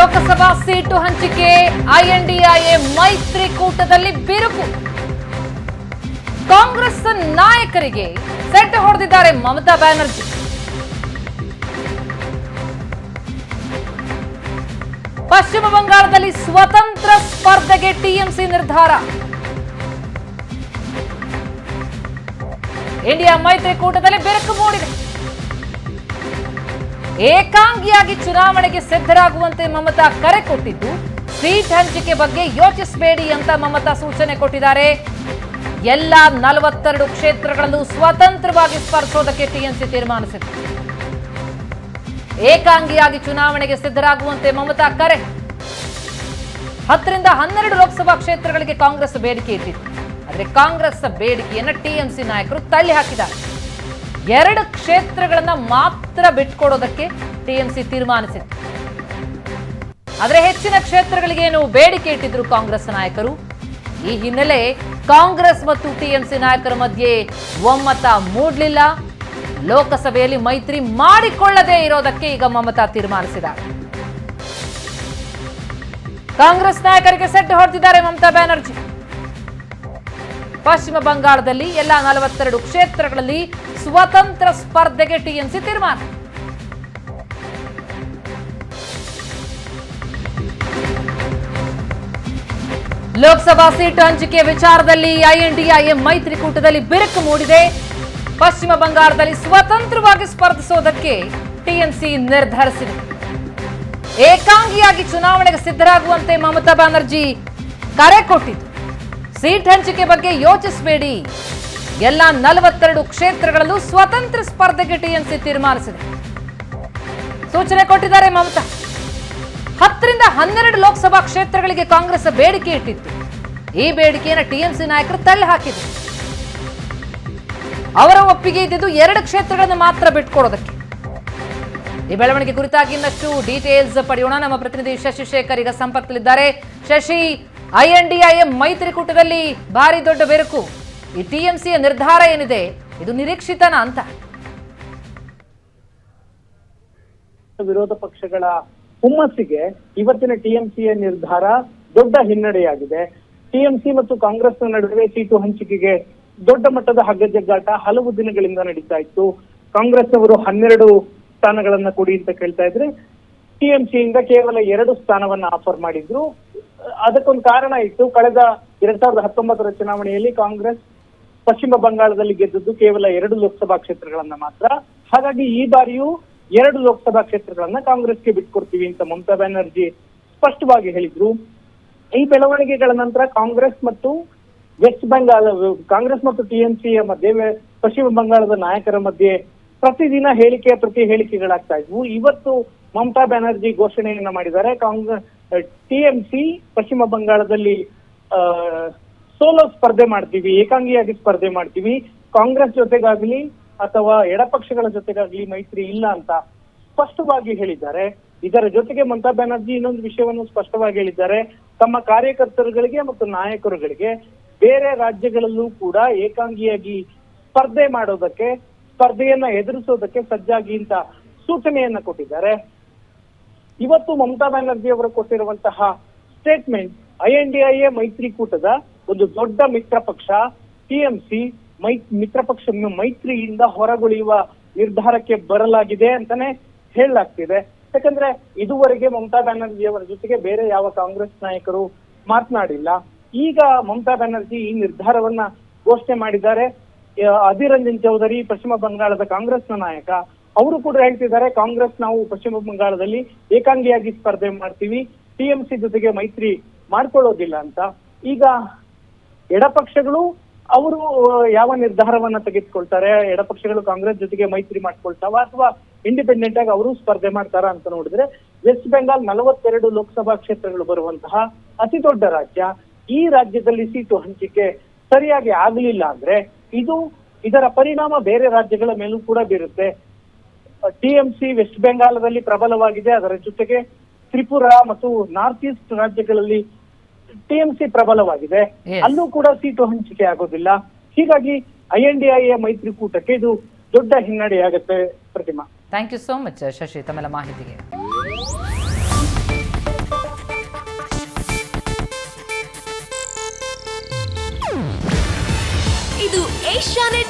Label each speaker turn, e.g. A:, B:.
A: Lok Sabha seat ಹಂಚಿಕೆ INDIA ಮೈತ್ರಿಕೂಟದಲ್ಲಿ ಬಿರುಕು. ಕಾಂಗ್ರೆಸ್ ನಾಯಕರಿಗೆ ಸೆಟ್ ಹೊಡೆದಿದ್ದಾರೆ ಮಮತಾ ಬ್ಯಾನರ್ಜಿ. ಪಶ್ಚಿಮ ಬಂಗಾಳದಲ್ಲಿ ಸ್ವತಂತ್ರ ಸ್ಪರ್ಧೆಗೆ ಟಿಎಂಸಿ ನಿರ್ಧಾರ. ಇಂಡಿಯಾ ಮೈತ್ರಿಕೂಟದಲ್ಲಿ ಬಿರುಕು ಮೂಡಿದೆ. ಏಕಾಂಗಿಯಾಗಿ ಚುನಾವಣೆಗೆ ಸಿದ್ಧರಾಗುವಂತೆ ಮಮತಾ ಕರೆ ಕೊಟ್ಟಿದ್ದು, ಸೀಟ್ ಹಂಚಿಕೆ ಬಗ್ಗೆ ಯೋಚಿಸಬೇಡಿ ಅಂತ ಮಮತಾ ಸೂಚನೆ ಕೊಟ್ಟಿದ್ದಾರೆ. ಎಲ್ಲ ನಲವತ್ತೆರಡು ಕ್ಷೇತ್ರಗಳಲ್ಲೂ ಸ್ವತಂತ್ರವಾಗಿ ಸ್ಪರ್ಧಿಸೋದಕ್ಕೆ ಟಿಎಂಸಿ ತೀರ್ಮಾನಿಸಿದೆ ಏಕಾಂಗಿಯಾಗಿ ಚುನಾವಣೆಗೆ ಸಿದ್ಧರಾಗುವಂತೆ ಮಮತಾ ಕರೆ. ಹತ್ತರಿಂದ ಹನ್ನೆರಡು ಲೋಕಸಭಾ ಕ್ಷೇತ್ರಗಳಿಗೆ ಕಾಂಗ್ರೆಸ್ ಬೇಡಿಕೆ ಇಟ್ಟಿತ್ತು ಆದರೆ ಕಾಂಗ್ರೆಸ್ ಬೇಡಿಕೆಯನ್ನು ಟಿಎಂಸಿ ನಾಯಕರು ತಳ್ಳಿ ಹಾಕಿದ್ದಾರೆ. ಎರಡು ಕ್ಷೇತ್ರಗಳನ್ನ ಮಾತ್ರ ಬಿಟ್ಕೊಡೋದಕ್ಕೆ ಟಿಎಂಸಿ ತೀರ್ಮಾನಿಸಿತ್ತು. ಆದರೆ ಹೆಚ್ಚಿನ ಕ್ಷೇತ್ರಗಳಿಗೆ ಏನು ಬೇಡಿಕೆ ಇಟ್ಟಿದ್ರು ಕಾಂಗ್ರೆಸ್ ನಾಯಕರು? ಈ ಹಿನ್ನೆಲೆ ಕಾಂಗ್ರೆಸ್ ಮತ್ತು ಟಿಎಂಸಿ ನಾಯಕರ ಮಧ್ಯೆ ಒಮ್ಮತ ಮೂಡಲಿಲ್ಲ. ಲೋಕಸಭೆಯಲ್ಲಿ ಮೈತ್ರಿ ಮಾಡಿಕೊಳ್ಳದೇ ಇರೋದಕ್ಕೆ ಈಗ ಮಮತಾ ತೀರ್ಮಾನಿಸಿದ ಕಾಂಗ್ರೆಸ್ ನಾಯಕರಿಗೆ ಸೆಟ್ ಹೊಡೆದಿದ್ದಾರೆ ಮಮತಾ ಬ್ಯಾನರ್ಜಿ. ಪಶ್ಚಿಮ ಬಂಗಾಳದಲ್ಲಿ ಎಲ್ಲ ನಲವತ್ತೆರಡು ಕ್ಷೇತ್ರಗಳಲ್ಲಿ ಸ್ವತಂತ್ರ ಸ್ಪರ್ಧೆಗೆ ಟಿಎಂಸಿ ತೀರ್ಮಾನ. ಲೋಕಸಭಾ ಸೀಟು ಹಂಚಿಕೆ ವಿಚಾರದಲ್ಲಿ ಐಎನ್ಡಿಐಎಂ ಮೈತ್ರಿಕೂಟದಲ್ಲಿ ಬಿರುಕು ಮೂಡಿದೆ. ಪಶ್ಚಿಮ ಬಂಗಾಳದಲ್ಲಿ ಸ್ವತಂತ್ರವಾಗಿ ಸ್ಪರ್ಧಿಸೋದಕ್ಕೆ ಟಿಎಂಸಿ ನಿರ್ಧರಿಸಿದೆ. ಏಕಾಂಗಿಯಾಗಿ ಚುನಾವಣೆಗೆ ಸಿದ್ಧರಾಗುವಂತೆ ಮಮತಾ ಬ್ಯಾನರ್ಜಿ ಕರೆ ಕೊಟ್ಟಿದ್ದು ಸೀಟ್ ಹಂಚಿಕೆ ಬಗ್ಗೆ ಯೋಚಿಸಬೇಡಿ. ಎಲ್ಲ ನಲವತ್ತೆರಡು ಕ್ಷೇತ್ರಗಳಲ್ಲೂ ಸ್ವತಂತ್ರ ಸ್ಪರ್ಧೆಗೆ ಟಿಎಂಸಿ ತೀರ್ಮಾನಿಸಿದೆ. ಸೂಚನೆ ಕೊಟ್ಟಿದ್ದಾರೆ ಮಮತಾ. ಹತ್ತರಿಂದ ಹನ್ನೆರಡು ಲೋಕಸಭಾ ಕ್ಷೇತ್ರಗಳಿಗೆ ಕಾಂಗ್ರೆಸ್ ಬೇಡಿಕೆ ಇಟ್ಟಿತ್ತು. ಈ ಬೇಡಿಕೆಯನ್ನು ಟಿಎಂಸಿ ನಾಯಕರು ತಳ್ಳಿ ಹಾಕಿದ್ರು. ಅವರ ಒಪ್ಪಿಗೆ ಇದ್ದಿದ್ದು ಎರಡು ಕ್ಷೇತ್ರಗಳನ್ನು ಮಾತ್ರ ಬಿಟ್ಕೊಡೋದಕ್ಕೆ. ಈ ಬೆಳವಣಿಗೆ ಕುರಿತಾಗಿ ಇನ್ನಷ್ಟು ಡೀಟೇಲ್ಸ್ ಪಡೆಯೋಣ. ನಮ್ಮ ಪ್ರತಿನಿಧಿ ಶಶಿಶೇಖರ್ ಈಗ ಸಂಪರ್ಕದಲ್ಲಿದ್ದಾರೆ. ಶಶಿ ಐಎನ್ಡಿಐಎಂ ಮೈತ್ರಿಕೂಟದಲ್ಲಿ ಭಾರಿ ದೊಡ್ಡ ಬೆರುಕು. ಈ ಟಿಎಂಸಿಯ ನಿರ್ಧಾರ ಏನಿದೆ? ಇದು ನಿರೀಕ್ಷಿತನ ಅಂತ.
B: ವಿರೋಧ ಪಕ್ಷಗಳ ಹುಮ್ಮಸ್ಸಿಗೆ ಇವತ್ತಿನ ಟಿಎಂಸಿಯ ನಿರ್ಧಾರ ದೊಡ್ಡ ಹಿನ್ನಡೆಯಾಗಿದೆ. ಟಿಎಂಸಿ ಮತ್ತು ಕಾಂಗ್ರೆಸ್ ನಡುವೆ ಸೀಟು ಹಂಚಿಕೆಗೆ ದೊಡ್ಡ ಮಟ್ಟದ ಹಗ್ಗಜಗ್ಗಾಟ ಹಲವು ದಿನಗಳಿಂದ ನಡೀತಾ ಇತ್ತು. ಕಾಂಗ್ರೆಸ್ ಅವರು ಹನ್ನೆರಡು ಸ್ಥಾನಗಳನ್ನ ಕೊಡಿ ಅಂತ ಕೇಳ್ತಾ ಇದ್ರೆ ಟಿಎಂಸಿಯಿಂದ ಕೇವಲ ಎರಡು ಸ್ಥಾನವನ್ನ ಆಫರ್ ಮಾಡಿದ್ರು. ಅದಕ್ಕೊಂದು ಕಾರಣ ಇತ್ತು. ಕಳೆದ ಎರಡ್ ಸಾವಿರದ ಹತ್ತೊಂಬತ್ತರ ಚುನಾವಣೆಯಲ್ಲಿ ಕಾಂಗ್ರೆಸ್ ಪಶ್ಚಿಮ ಬಂಗಾಳದಲ್ಲಿ ಗೆದ್ದದ್ದು ಕೇವಲ ಎರಡು ಲೋಕಸಭಾ ಕ್ಷೇತ್ರಗಳನ್ನ ಮಾತ್ರ. ಹಾಗಾಗಿ ಈ ಬಾರಿಯೂ ಎರಡು ಲೋಕಸಭಾ ಕ್ಷೇತ್ರಗಳನ್ನ ಕಾಂಗ್ರೆಸ್ಗೆ ಬಿಟ್ಕೊಡ್ತೀವಿ ಅಂತ ಮಮತಾ ಬ್ಯಾನರ್ಜಿ ಸ್ಪಷ್ಟವಾಗಿ ಹೇಳಿದ್ರು. ಈ ಬೆಳವಣಿಗೆಗಳ ನಂತರ ಕಾಂಗ್ರೆಸ್ ಮತ್ತು ವೆಸ್ಟ್ ಬೆಂಗಾಲ್, ಕಾಂಗ್ರೆಸ್ ಮತ್ತು ಟಿಎಂಸಿಯ ಮಧ್ಯೆ, ಪಶ್ಚಿಮ ಬಂಗಾಳದ ನಾಯಕರ ಮಧ್ಯೆ ಪ್ರತಿದಿನ ಹೇಳಿಕೆ ಪ್ರತಿ ಹೇಳಿಕೆಗಳಾಗ್ತಾ ಇದ್ವು. ಇವತ್ತು ಮಮತಾ ಬ್ಯಾನರ್ಜಿ ಘೋಷಣೆಯನ್ನ ಮಾಡಿದ್ದಾರೆ. ಕಾಂಗ್ರೆಸ್ ಟಿಎಂಸಿ ಪಶ್ಚಿಮ ಬಂಗಾಳದಲ್ಲಿ ಸೋಲೋ ಸ್ಪರ್ಧೆ ಮಾಡ್ತೀವಿ, ಏಕಾಂಗಿಯಾಗಿ ಸ್ಪರ್ಧೆ ಮಾಡ್ತೀವಿ. ಕಾಂಗ್ರೆಸ್ ಜೊತೆಗಾಗ್ಲಿ ಅಥವಾ ಎಡಪಕ್ಷಗಳ ಜೊತೆಗಾಗ್ಲಿ ಮೈತ್ರಿ ಇಲ್ಲ ಅಂತ ಸ್ಪಷ್ಟವಾಗಿ ಹೇಳಿದ್ದಾರೆ. ಇದರ ಜೊತೆಗೆ ಮಮತಾ ಬ್ಯಾನರ್ಜಿ ಇನ್ನೊಂದು ವಿಷಯವನ್ನು ಸ್ಪಷ್ಟವಾಗಿ ಹೇಳಿದ್ದಾರೆ. ತಮ್ಮ ಕಾರ್ಯಕರ್ತರುಗಳಿಗೆ ಮತ್ತು ನಾಯಕರುಗಳಿಗೆ ಬೇರೆ ರಾಜ್ಯಗಳಲ್ಲೂ ಕೂಡ ಏಕಾಂಗಿಯಾಗಿ ಸ್ಪರ್ಧೆ ಮಾಡೋದಕ್ಕೆ, ಸ್ಪರ್ಧೆಯನ್ನ ಎದುರಿಸೋದಕ್ಕೆ ಸಜ್ಜಾಗಿ ಅಂತ ಸೂಚನೆಯನ್ನ ಕೊಟ್ಟಿದ್ದಾರೆ. ಇವತ್ತು ಮಮತಾ ಬ್ಯಾನರ್ಜಿ ಅವರು ಕೊಟ್ಟಿರುವಂತಹ ಸ್ಟೇಟ್ಮೆಂಟ್ ಐಎನ್ಡಿಐಎ ಮೈತ್ರಿಕೂಟದ ಒಂದು ದೊಡ್ಡ ಮಿತ್ರ ಪಕ್ಷ ಟಿಎಂಸಿ ಮೈ, ಮಿತ್ರ ಪಕ್ಷ ಮೈತ್ರಿಯಿಂದ ಹೊರಗುಳಿಯುವ ನಿರ್ಧಾರಕ್ಕೆ ಬರಲಾಗಿದೆ ಅಂತಾನೆ ಹೇಳಲಾಗ್ತಿದೆ. ಯಾಕಂದ್ರೆ ಇದುವರೆಗೆ ಮಮತಾ ಬ್ಯಾನರ್ಜಿ ಅವರ ಜೊತೆಗೆ ಬೇರೆ ಯಾವ ಕಾಂಗ್ರೆಸ್ ನಾಯಕರು ಮಾತನಾಡಿಲ್ಲ. ಈಗ ಮಮತಾ ಬ್ಯಾನರ್ಜಿ ಈ ನಿರ್ಧಾರವನ್ನ ಘೋಷಣೆ ಮಾಡಿದ್ದಾರೆ. ಅಧಿರಂಜನ್ ಚೌಧರಿ, ಪಶ್ಚಿಮ ಬಂಗಾಳದ ಕಾಂಗ್ರೆಸ್ನ ನಾಯಕ. ಅವರು ಕೂಡ ಹೇಳ್ತಿದ್ದಾರೆ, ಕಾಂಗ್ರೆಸ್ ನಾವು ಪಶ್ಚಿಮ ಬಂಗಾಳದಲ್ಲಿ ಏಕಾಂಗಿಯಾಗಿ ಸ್ಪರ್ಧೆ ಮಾಡ್ತೀವಿ, ಟಿಎಂಸಿ ಜೊತೆಗೆ ಮೈತ್ರಿ ಮಾಡ್ಕೊಳ್ಳೋದಿಲ್ಲ ಅಂತ. ಈಗ ಎಡಪಕ್ಷಗಳು ಅವರು ಯಾವ ನಿರ್ಧಾರವನ್ನ ತೆಗೆದುಕೊಳ್ತಾರೆ, ಎಡಪಕ್ಷಗಳು ಕಾಂಗ್ರೆಸ್ ಜೊತೆಗೆ ಮೈತ್ರಿ ಮಾಡ್ಕೊಳ್ತಾವ ಅಥವಾ ಇಂಡಿಪೆಂಡೆಂಟ್ ಆಗಿ ಅವರು ಸ್ಪರ್ಧೆ ಮಾಡ್ತಾರ ಅಂತ ನೋಡಿದ್ರೆ ವೆಸ್ಟ್ ಬೆಂಗಾಲ್ ನಲವತ್ತೆರಡು ಲೋಕಸಭಾ ಕ್ಷೇತ್ರಗಳು ಬರುವಂತಹ ಅತಿ ದೊಡ್ಡ ರಾಜ್ಯ. ಈ ರಾಜ್ಯದಲ್ಲಿ ಸೀಟು ಹಂಚಿಕೆ ಸರಿಯಾಗಿ ಆಗಲಿಲ್ಲ ಅಂದ್ರೆ ಇದು ಇದರ ಪರಿಣಾಮ ಬೇರೆ ರಾಜ್ಯಗಳ ಮೇಲೂ ಕೂಡ ಬೀರುತ್ತೆ. ಟಿಎಂಸಿ ವೆಸ್ಟ್ ಬೆಂಗಾಲದಲ್ಲಿ ಪ್ರಬಲವಾಗಿದೆ. ಅದರ ಜೊತೆಗೆ ತ್ರಿಪುರ ಮತ್ತು ನಾರ್ತ್ ಈಸ್ಟ್ ರಾಜ್ಯಗಳಲ್ಲಿ ಟಿಎಂಸಿ ಪ್ರಬಲವಾಗಿದೆ. ಅಲ್ಲೂ ಕೂಡ ಸೀಟು ಹಂಚಿಕೆ ಆಗೋದಿಲ್ಲ. ಹೀಗಾಗಿ ಐ ಐಎನ್ಡಿಐಎ ಮೈತ್ರಿಕೂಟಕ್ಕೆ ಇದು ದೊಡ್ಡ ಹಿನ್ನಡೆಯಾಗುತ್ತೆ Pratima.
A: Thank you so much Shashi ತಮ್ಮೆಲ್ಲ ಮಾಹಿತಿಗೆ.
C: ಇದು ಏಷ್ಯಾನೆಟ್